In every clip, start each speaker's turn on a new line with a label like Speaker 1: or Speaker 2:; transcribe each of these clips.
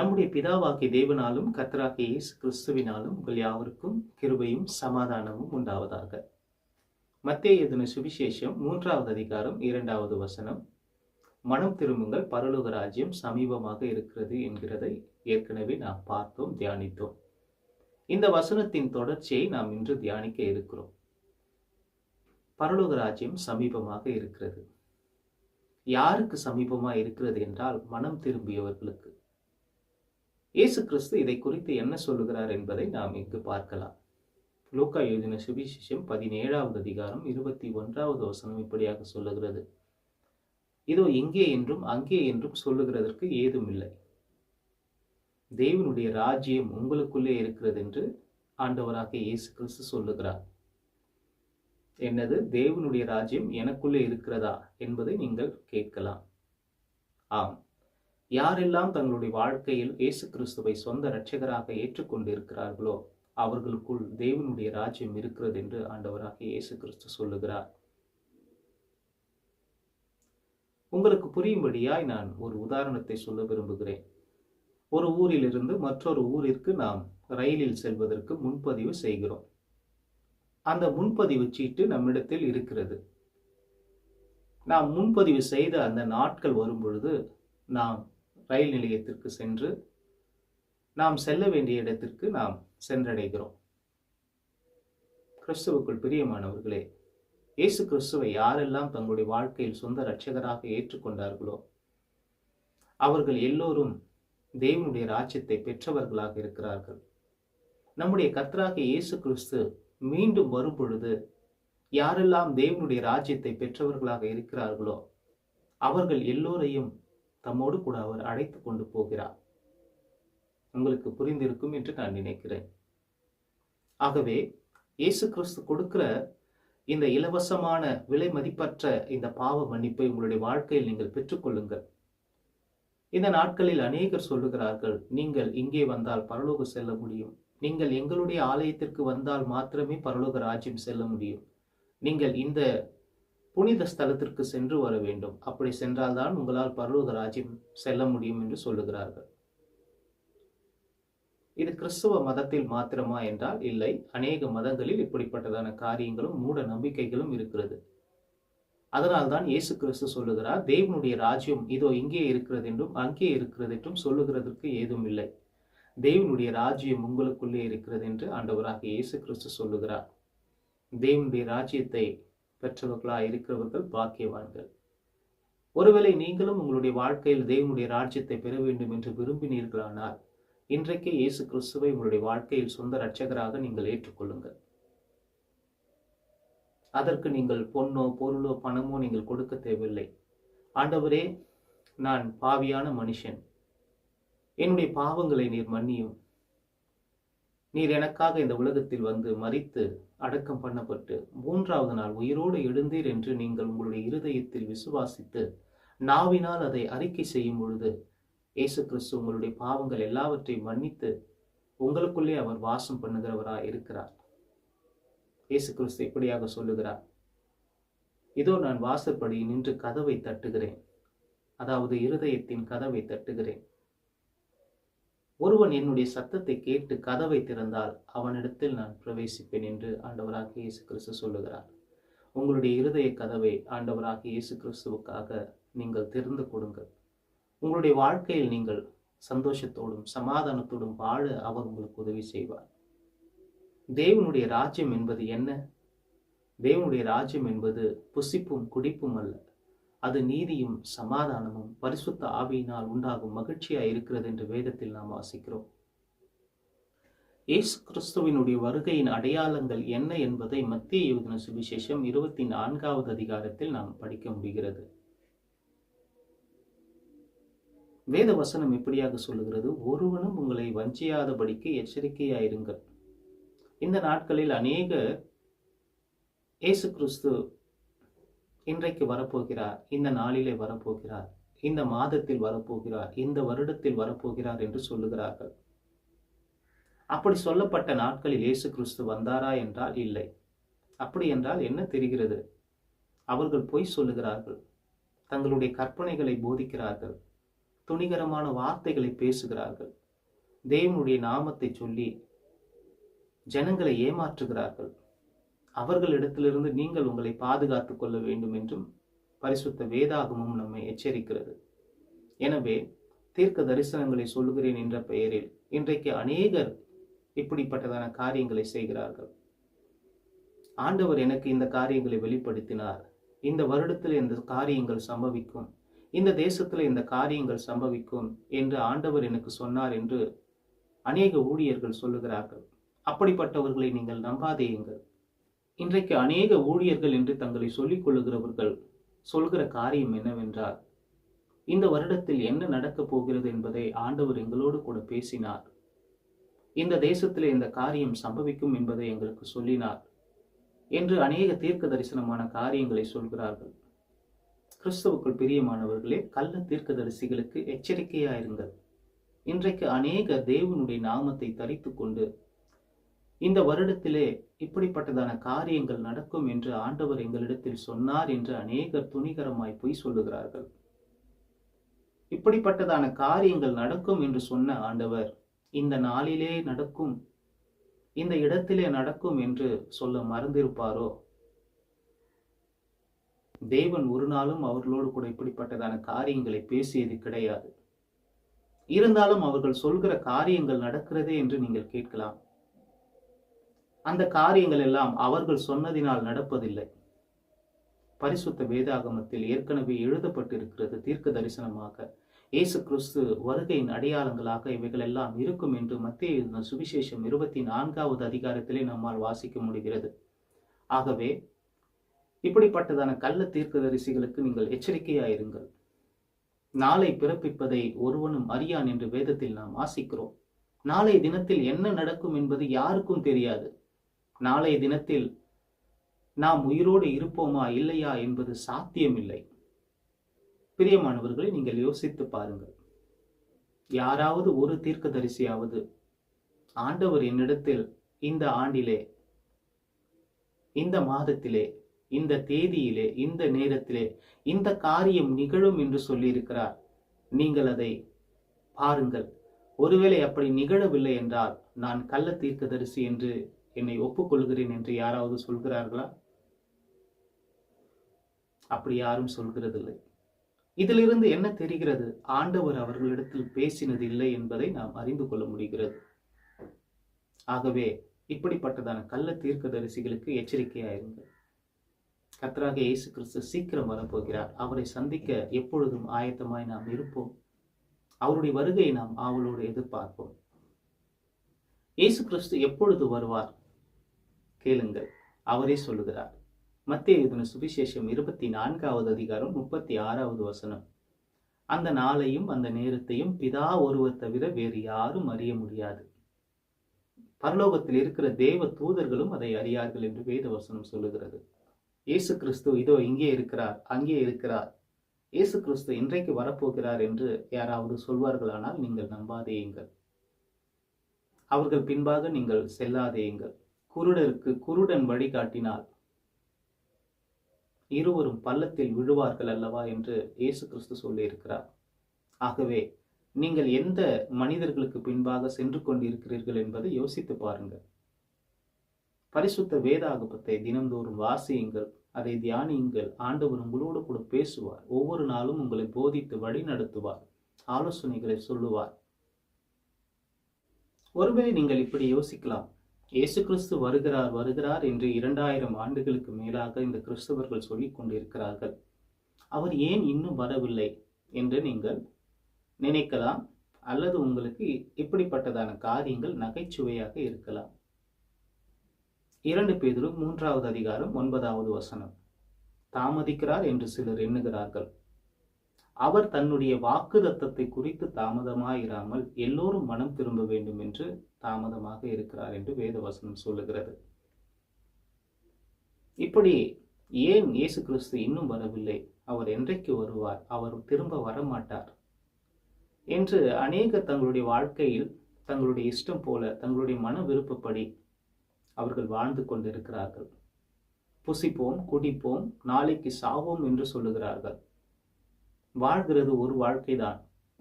Speaker 1: நம்முடைய பிதாவாகிய தேவனாலும் கத்தராகிய இயேசு கிறிஸ்துவினாலும் உங்கள் யாவருக்கும் கிருபையும் சமாதானமும் உண்டாவதாக மத்திய எதன சுவிசேஷம் மூன்றாவது அதிகாரம் இரண்டாவது வசனம் மனம் திரும்புங்கள் பரலோக ராஜ்யம் சமீபமாக இருக்கிறது என்கிறதை ஏற்கனவே நாம் பார்த்தோம் தியானித்தோம் இந்த வசனத்தின் தொடர்ச்சியை நாம் இன்று தியானிக்க இருக்கிறோம் பரலோக ராஜ்யம் சமீபமாக இருக்கிறது யாருக்கு சமீபமாக இருக்கிறது என்றால் மனம் திரும்பியவர்களுக்கு இயேசு கிறிஸ்து இதை குறித்து என்ன சொல்லுகிறார் என்பதை நாம் இங்கு பார்க்கலாம் லூக்கா எழுதின சுவிசேஷம் பதினேழாவது அதிகாரம் இருபத்தி ஒன்றாவது வசனம் இப்படியாக சொல்லுகிறது இதோ இங்கே என்றும் அங்கே என்றும் சொல்லுகிறதற்கு ஏதும் இல்லை தேவனுடைய ராஜ்யம் உங்களுக்குள்ளே இருக்கிறது என்று ஆண்டவராக இயேசு கிறிஸ்து சொல்லுகிறார் என்னது தேவனுடைய ராஜ்யம் எனக்குள்ளே இருக்கிறதா என்பதை நீங்கள் கேட்கலாம் ஆம் யாரெல்லாம் தங்களுடைய வாழ்க்கையில் இயேசு கிறிஸ்துவை சொந்த இரட்சகராக ஏற்றுக்கொண்டிருக்கிறார்களோ அவர்களுக்குள் தேவனுடைய ராஜ்யம் இருக்கிறது என்று ஆண்டவராக இயேசு கிறிஸ்து சொல்லுகிறார் உங்களுக்கு புரியும்படியாய் நான் ஒரு உதாரணத்தை சொல்ல விரும்புகிறேன் ஒரு ஊரிலிருந்து மற்றொரு ஊரிற்கு நாம் ரயிலில் செல்வதற்கு முன்பதிவு செய்கிறோம் அந்த முன்பதிவு சீட்டு நம்மிடத்தில் இருக்கிறது நாம் முன்பதிவு செய்த அந்த நாட்கள் வரும்பொழுது நாம் ரயில் நிலையத்திற்கு சென்று நாம் செல்ல வேண்டிய இடத்திற்கு நாம் சென்றடைகிறோம் கிறிஸ்துவுக்குள் பிரியமானவர்களே இயேசு கிறிஸ்துவை யாரெல்லாம் தங்களுடைய வாழ்க்கையில் சொந்த இரட்சகராக ஏற்றுக்கொண்டார்களோ அவர்கள் எல்லோரும் தேவனுடைய ராஜ்யத்தை பெற்றவர்களாக இருக்கிறார்கள் நம்முடைய கத்தராக இயேசு கிறிஸ்து மீண்டும் வரும்பொழுது யாரெல்லாம் தேவனுடைய ராஜ்யத்தை பெற்றவர்களாக இருக்கிறார்களோ அவர்கள் எல்லோரையும் தம்மோடு கூட அவர் அழைத்து கொண்டு போகிறார் உங்களுக்கு புரிந்திருக்கும் என்று நான் நினைக்கிறேன் ஆகவே இயேசு கிறிஸ்து கொடுக்கிற இந்த இலவசமான விலை மதிப்பற்ற இந்த பாவ மன்னிப்பை உங்களுடைய வாழ்க்கையில் நீங்கள் பெற்றுக்கொள்ளுங்கள் இந்த நாட்களில் அநேகர் சொல்லுகிறார்கள் நீங்கள் இங்கே வந்தால் பரலோக செல்ல முடியும் நீங்கள் எங்களுடைய ஆலயத்திற்கு வந்தால் மாத்திரமே பரலோக ராஜ்யம் செல்ல முடியும் நீங்கள் இந்த புனித ஸ்தலத்திற்கு சென்று வர வேண்டும் அப்படி சென்றால்தான் உங்களால் பரலோக ராஜ்யம் செல்ல முடியும் என்று சொல்லுகிறார்கள் இது கிறிஸ்துவ மதத்தில் மாத்திரமா என்றால் இல்லை அநேக மதங்களில் இப்படிப்பட்டதான காரியங்களும் மூட நம்பிக்கைகளும் இருக்கிறது அதனால் தான் இயேசு கிறிஸ்து சொல்லுகிறார் தேவனுடைய ராஜ்யம் இதோ இங்கே இருக்கிறது என்றும் அங்கே இருக்கிறது என்றும் சொல்லுகிறதற்கு ஏதும் இல்லை தேவனுடைய ராஜ்யம் உங்களுக்குள்ளே இருக்கிறது என்று ஆண்டவராக இயேசு கிறிஸ்து சொல்லுகிறார் தேவனுடைய ராஜ்யத்தை பெற்றவர்களாக இருக்கிறவர்கள் பாக்கியவான்கள் ஒருவேளை நீங்களும் உங்களுடைய வாழ்க்கையில் தேவனுடைய ராஜ்யத்தை பெற வேண்டும் என்று விரும்பினீர்களானால் இன்றைக்கே இயேசு கிறிஸ்துவை உங்களுடைய வாழ்க்கையில் சொந்த ரட்சகராக நீங்கள் ஏற்றுக்கொள்ளுங்கள் அதற்கு நீங்கள் பொண்ணோ பொருளோ பணமோ நீங்கள் கொடுக்க தேவையில்லை ஆண்டவரே நான் பாவியான மனுஷன் என்னுடைய பாவங்களை நீர் மன்னியும் நீர் எனக்காக இந்த உலகத்தில் வந்து மறித்து அடக்கம் பண்ணப்பட்டு மூன்றாவது நாள் உயிரோடு எழுந்தீர் என்று நீங்கள் உங்களுடைய இருதயத்தில் விசுவாசித்து நாவினால் அதை அறிக்கை செய்யும் பொழுது இயேசு கிறிஸ்து உங்களுடைய பாவங்கள் எல்லாவற்றையும் மன்னித்து உங்களுக்குள்ளே அவர் வாசம் பண்ணுகிறவராக இருக்கிறார் இயேசு கிறிஸ்து இப்படியாக சொல்லுகிறார் இதோ நான் வாசற்படி நின்று கதவை தட்டுகிறேன் அதாவது இருதயத்தின் கதவை தட்டுகிறேன் ஒருவன் என்னுடைய சத்தத்தை கேட்டு கதவை திறந்தால் அவனிடத்தில் நான் பிரவேசிப்பேன் என்று ஆண்டவராக இயேசு கிறிஸ்து சொல்லுகிறார் உங்களுடைய இருதய கதவை ஆண்டவராக இயேசு கிறிஸ்துவுக்காக நீங்கள் திறந்து கொடுங்கள் உங்களுடைய வாழ்க்கையில் நீங்கள் சந்தோஷத்தோடும் சமாதானத்தோடும் வாழ அவர் உங்களுக்கு உதவி செய்வார் தேவனுடைய ராஜ்யம் என்பது என்ன தேவனுடைய ராஜ்யம் என்பது புசிப்பும் குடிப்பும் அல்ல அது நீதியும் சமாதானமும் பரிசுத்த ஆவியினால் உண்டாகும் மகிழ்ச்சியா இருக்கிறது என்று வேதத்தில் நாம் வாசிக்கிறோம் ஏசு கிறிஸ்துவினுடைய வருகையின் அடையாளங்கள் என்ன என்பதை மத்திய யோதன சுவிசேஷம் இருபத்தி நான்காவது அதிகாரத்தில் நாம் படிக்க முடிகிறது வேத வசனம் இப்படியாக சொல்லுகிறது ஒருவனும் உங்களை வஞ்சியாதபடிக்கு எச்சரிக்கையாயிருங்கள் இந்த நாட்களில் அநேக இயேசு கிறிஸ்து இன்றைக்கு வரப்போகிறார் இந்த நாளிலே வரப்போகிறார் இந்த மாதத்தில் வரப்போகிறார் இந்த வருடத்தில் வரப்போகிறார் என்று சொல்லுகிறார்கள் அப்படி சொல்லப்பட்ட நாட்களில் இயேசு கிறிஸ்து வந்தாரா என்றால் இல்லை அப்படி என்றால் என்ன தெரிகிறது அவர்கள் பொய் சொல்லுகிறார்கள் தங்களுடைய கற்பனைகளை போதிக்கிறார்கள் துணிகரமான வார்த்தைகளை பேசுகிறார்கள் தேவனுடைய நாமத்தை சொல்லி ஜனங்களை ஏமாற்றுகிறார்கள் அவர்களிடத்திலிருந்து நீங்கள் உங்களை பாதுகாத்துக் கொள்ள வேண்டும் என்றும் பரிசுத்த வேதாகமும் நம்மை எச்சரிக்கிறது எனவே தீர்க்க தரிசனங்களை சொல்லுகிறேன் என்ற பெயரில் இன்றைக்கு அநேகர் இப்படிப்பட்டதான காரியங்களை செய்கிறார்கள் ஆண்டவர் எனக்கு இந்த காரியங்களை வெளிப்படுத்தினார் இந்த வருடத்தில் இந்த காரியங்கள் சம்பவிக்கும் இந்த தேசத்தில் இந்த காரியங்கள் சம்பவிக்கும் என்று ஆண்டவர் எனக்கு சொன்னார் என்று அநேக ஊழியர்கள் சொல்லுகிறார்கள் அப்படிப்பட்டவர்களை நீங்கள் நம்பாதேயுங்கள் இன்றைக்கு அநேக ஊழியர்கள் என்று தங்களை சொல்லிக் கொள்ளுகிறவர்கள் சொல்கிற காரியம் என்னவென்றால் இந்த வருடத்தில் என்ன நடக்கப் போகிறது என்பதை ஆண்டவர் எங்களோடு கூட பேசினார் இந்த தேசத்தில் இந்த காரியம் சம்பவிக்கும் என்பதை எங்களுக்கு சொல்லினார் என்று அநேக தீர்க்க தரிசனமான காரியங்களை சொல்கிறார்கள் கிறிஸ்தவுக்குள் பிரியமானவர்களே கள்ள தீர்க்க தரிசிகளுக்கு எச்சரிக்கையாயிருங்கள் இன்றைக்கு அநேக தேவனுடைய நாமத்தை தரித்து கொண்டு இந்த வருடத்திலே இப்படிப்பட்டதான காரியங்கள் நடக்கும் என்று ஆண்டவர் எங்களிடத்தில் சொன்னார் என்று அநேகர் துணிகரமாய் பொய் சொல்லுகிறார்கள் இப்படிப்பட்டதான காரியங்கள் நடக்கும் என்று சொன்ன ஆண்டவர் இந்த நாளிலே நடக்கும் இந்த இடத்திலே நடக்கும் என்று சொல்ல மறந்திருப்பாரோ தேவன் ஒரு நாளும் அவர்களோடு கூட இப்படிப்பட்டதான காரியங்களை பேசியது கிடையாது இருந்தாலும் அவர்கள் சொல்கிற காரியங்கள் நடக்கிறதே என்று நீங்கள் கேட்கலாம் அந்த காரியங்கள் எல்லாம் அவர்கள் சொன்னதினால் நடப்பதில்லை பரிசுத்த வேதாகமத்தில் ஏற்கனவே எழுதப்பட்டிருக்கிறது தீர்க்க தரிசனமாக இயேசு கிறிஸ்து வருகையின் அடையாளங்களாக இவைகள் எல்லாம் இருக்கும் என்று மத்திய எழுதின சுவிசேஷம் இருபத்தி நான்காவது அதிகாரத்திலே நம்மால் வாசிக்க முடிகிறது ஆகவே இப்படிப்பட்டதான கள்ள தீர்க்க தரிசிகளுக்கு நீங்கள் எச்சரிக்கையாயிருங்கள் நாளை பிறப்பிப்பதை ஒருவனும் அறியான் என்று வேதத்தில் நாம் வாசிக்கிறோம் நாளை தினத்தில் என்ன நடக்கும் என்பது யாருக்கும் தெரியாது நாளைய தினத்தில் நாம் உயிரோடு இருப்போமா இல்லையா என்பது சாத்தியமில்லை பிரியமானவர்களை நீங்கள் யோசித்து பாருங்கள் யாராவது ஒரு தீர்க்கதரிசியாவது ஆண்டவர் என்னிடத்தில் இந்த ஆண்டிலே இந்த மாதத்திலே இந்த தேதியிலே இந்த நேரத்திலே இந்த காரியம் நிகழும் என்று சொல்லியிருக்கிறார் நீங்கள் அதை பாருங்கள் ஒருவேளை அப்படி நிகழவில்லை என்றால் நான் கள்ள தீர்க்கதரிசி என்று என்னை ஒப்புக்கொள்கிறேன் என்று யாராவது சொல்கிறார்களா அப்படி யாரும் சொல்கிறதில்லை இதிலிருந்து என்ன தெரிகிறது ஆண்டவர் அவர்களிடத்தில் பேசினது இல்லை என்பதை நாம் அறிந்து கொள்ள முடிகிறது ஆகவே இப்படிப்பட்டதான கள்ள தீர்க்கதரிசிகளுக்கு எச்சரிக்கையாயிருங்கள் கத்தராக இயேசு கிறிஸ்து சீக்கிரம் வரப்போகிறார் அவரை சந்திக்க எப்பொழுதும் ஆயத்தமாய் நாம் இருப்போம் அவருடைய வருகையை நாம் ஆவலோடு எதிர்பார்ப்போம் இயேசு கிறிஸ்து எப்பொழுது வருவார் கேளுங்கள் அவரே சொல்லுகிறார் மத்திய இதன சுவிசேஷம் இருபத்தி நான்காவது அதிகாரம் முப்பத்தி ஆறாவது வசனம் அந்த நாளையும் அந்த நேரத்தையும் பிதா ஒருவர் தவிர வேறு யாரும் அறிய முடியாது பரலோகத்தில் இருக்கிற தேவ தூதர்களும் அதை அறியார்கள் என்று வேத வசனம் சொல்லுகிறது இயேசு கிறிஸ்து இதோ இங்கே இருக்கிறார் அங்கே இருக்கிறார் இயேசு கிறிஸ்து இன்றைக்கு வரப்போகிறார் என்று யாராவது சொல்வார்களானால் நீங்கள் நம்பாதேயுங்கள் அவர்கள் பின்பாக நீங்கள் செல்லாதேயுங்கள் குருடருக்கு குருடன் வழிகாட்டினால் இருவரும் பள்ளத்தில் விழுவார்கள் அல்லவா என்று இயேசு கிறிஸ்து சொல்லியிருக்கிறார் ஆகவே நீங்கள் எந்த மனிதர்களுக்கு பின்பாக சென்று கொண்டிருக்கிறீர்கள் என்பதை யோசித்து பாருங்கள் பரிசுத்த வேதாகபத்தை தினந்தோறும் வாசியுங்கள் அதை தியானியுங்கள் ஆண்டவர் உங்களோடு கூட பேசுவார் ஒவ்வொரு நாளும் உங்களை போதித்து வழி நடத்துவார் ஆலோசனைகளை சொல்லுவார் ஒருவேளை நீங்கள் இப்படி யோசிக்கலாம் இயேசு கிறிஸ்து வருகிறார் வருகிறார் என்று இரண்டாயிரம் ஆண்டுகளுக்கு மேலாக இந்த கிறிஸ்தவர்கள் சொல்லிக் கொண்டிருக்கிறார்கள் அவர் ஏன் இன்னும் வரவில்லை என்று நீங்கள் நினைக்கலாம் அல்லது உங்களுக்கு இப்படிப்பட்டதான காரியங்கள் நகைச்சுவையாக இருக்கலாம் இரண்டு பேரும் மூன்றாவது அதிகாரம் ஒன்பதாவது வசனம் தாமதிக்கிறார் என்று சிலர் எண்ணுகிறார்கள் அவர் தன்னுடைய வாக்கு தத்தத்தை குறித்து தாமதமாயிராமல் எல்லோரும் மனம் திரும்ப வேண்டும் என்று தாமதமாக இருக்கிறார் என்று வேதவசனம் சொல்லுகிறது இப்படி ஏன் இயேசு கிறிஸ்து இன்னும் வரவில்லை அவர் என்றைக்கு வருவார் அவர் திரும்ப வரமாட்டார் என்று அநேக தங்களுடைய வாழ்க்கையில் தங்களுடைய இஷ்டம் போல தங்களுடைய மன விருப்பப்படி அவர்கள் வாழ்ந்து கொண்டிருக்கிறார்கள் புசிப்போம் குடிப்போம் நாளைக்கு சாவோம் என்று சொல்லுகிறார்கள் வாழ்கிறது ஒரு வாழ்க்கை தான்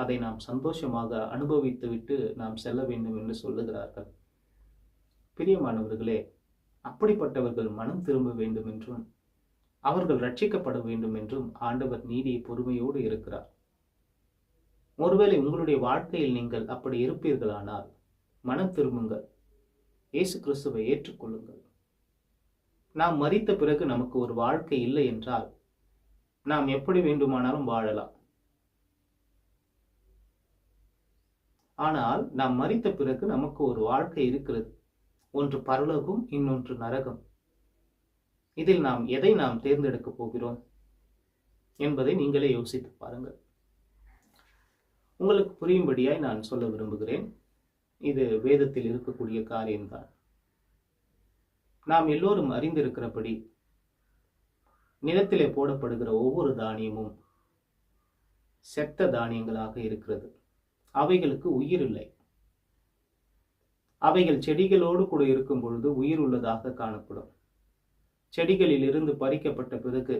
Speaker 1: அதை நாம் சந்தோஷமாக அனுபவித்துவிட்டு நாம் செல்ல வேண்டும் என்று சொல்லுகிறார்கள் பிரியமானவர்களே அப்படிப்பட்டவர்கள் மனம் திரும்ப வேண்டும் என்றும் அவர்கள் ரட்சிக்கப்பட வேண்டும் என்றும் ஆண்டவர் நீதி பொறுமையோடு இருக்கிறார் ஒருவேளை உங்களுடைய வாழ்க்கையில் நீங்கள் அப்படி இருப்பீர்களானால் மனம் திரும்புங்கள் இயேசு கிறிஸ்துவை ஏற்றுக்கொள்ளுங்கள் நாம் மறித்த பிறகு நமக்கு ஒரு வாழ்க்கை இல்லை என்றால் நாம் எப்படி வேண்டுமானாலும் வாழலாம் ஆனால் நாம் மறித்த பிறகு நமக்கு ஒரு வாழ்க்கை இருக்கிறது ஒன்று பரலோகம் இன்னொன்று நரகம் இதில் நாம் எதை நாம் தேர்ந்தெடுக்கப் போகிறோம் என்பதை நீங்களே யோசித்து பாருங்கள் உங்களுக்கு புரியும்படியாய் நான் சொல்ல விரும்புகிறேன் இது வேதத்தில் இருக்கக்கூடிய காரியம்தான் நாம் எல்லோரும் அறிந்திருக்கிறபடி நிலத்திலே போடப்படுகிற ஒவ்வொரு தானியமும் செத்த தானியங்களாக இருக்கிறது அவைகளுக்கு உயிர் இல்லை அவைகள் செடிகளோடு கூட இருக்கும் பொழுது உயிர் உள்ளதாக காணப்படும் செடிகளில் இருந்து பறிக்கப்பட்ட பிறகு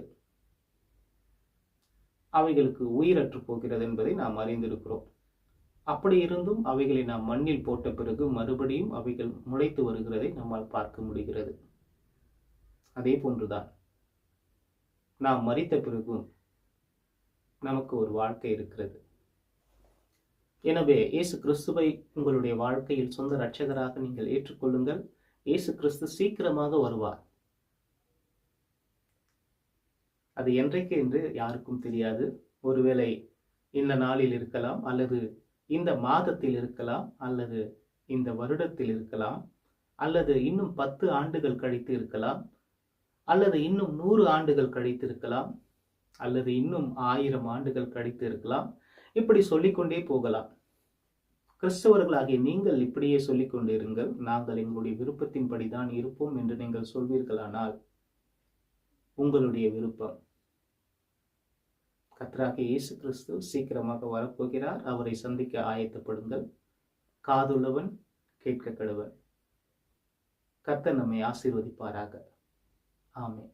Speaker 1: அவைகளுக்கு உயிரற்று போகிறது என்பதை நாம் அறிந்திருக்கிறோம் அப்படி இருந்தும் அவைகளை நாம் மண்ணில் போட்ட பிறகு மறுபடியும் அவைகள் முளைத்து வருகிறதை நம்மால் பார்க்க முடிகிறது அதே போன்றுதான் நாம் மறித்த பிறகு நமக்கு ஒரு வாழ்க்கை இருக்கிறது எனவே இயேசு கிறிஸ்துவை உங்களுடைய வாழ்க்கையில் சொந்த இரட்சகராக நீங்கள் ஏற்றுக்கொள்ளுங்கள் இயேசு கிறிஸ்து சீக்கிரமாக வருவார் அது என்றைக்கு என்று யாருக்கும் தெரியாது ஒருவேளை இந்த நாளில் இருக்கலாம் அல்லது இந்த மாதத்தில் இருக்கலாம் அல்லது இந்த வருடத்தில் இருக்கலாம் அல்லது இன்னும் பத்து ஆண்டுகள் கழித்து இருக்கலாம் அல்லது இன்னும் நூறு ஆண்டுகள் கழித்திருக்கலாம் அல்லது இன்னும் ஆயிரம் ஆண்டுகள் கழித்து இருக்கலாம் இப்படி சொல்லிக்கொண்டே போகலாம் கிறிஸ்தவர்களாகிய நீங்கள் இப்படியே சொல்லிக்கொண்டிருங்கள் நாங்கள் எங்களுடைய விருப்பத்தின்படி தான் இருப்போம் என்று நீங்கள் சொல்வீர்களானால் உங்களுடைய விருப்பம் கத்ராக இயேசு கிறிஸ்து சீக்கிரமாக வரப்போகிறார் அவரை சந்திக்க ஆயத்தப்படுங்கள் காதுள்ளவன் கேட்க கடுவன் கத்த நம்மை ஆசீர்வதிப்பாராக ఆమె